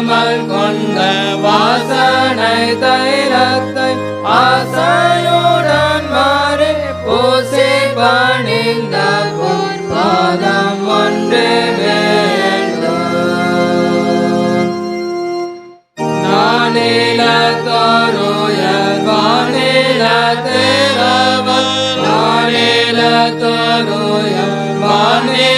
கமல் கொண்ட வாசனை தைலத்தை ஆசையுடன் மாறி பூசி பணிந்த பொற்பாதம் ஒன்று வேண்டும். நானில தோருய வானில தேரவன் நானில தோருய வானில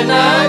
ஒன்றே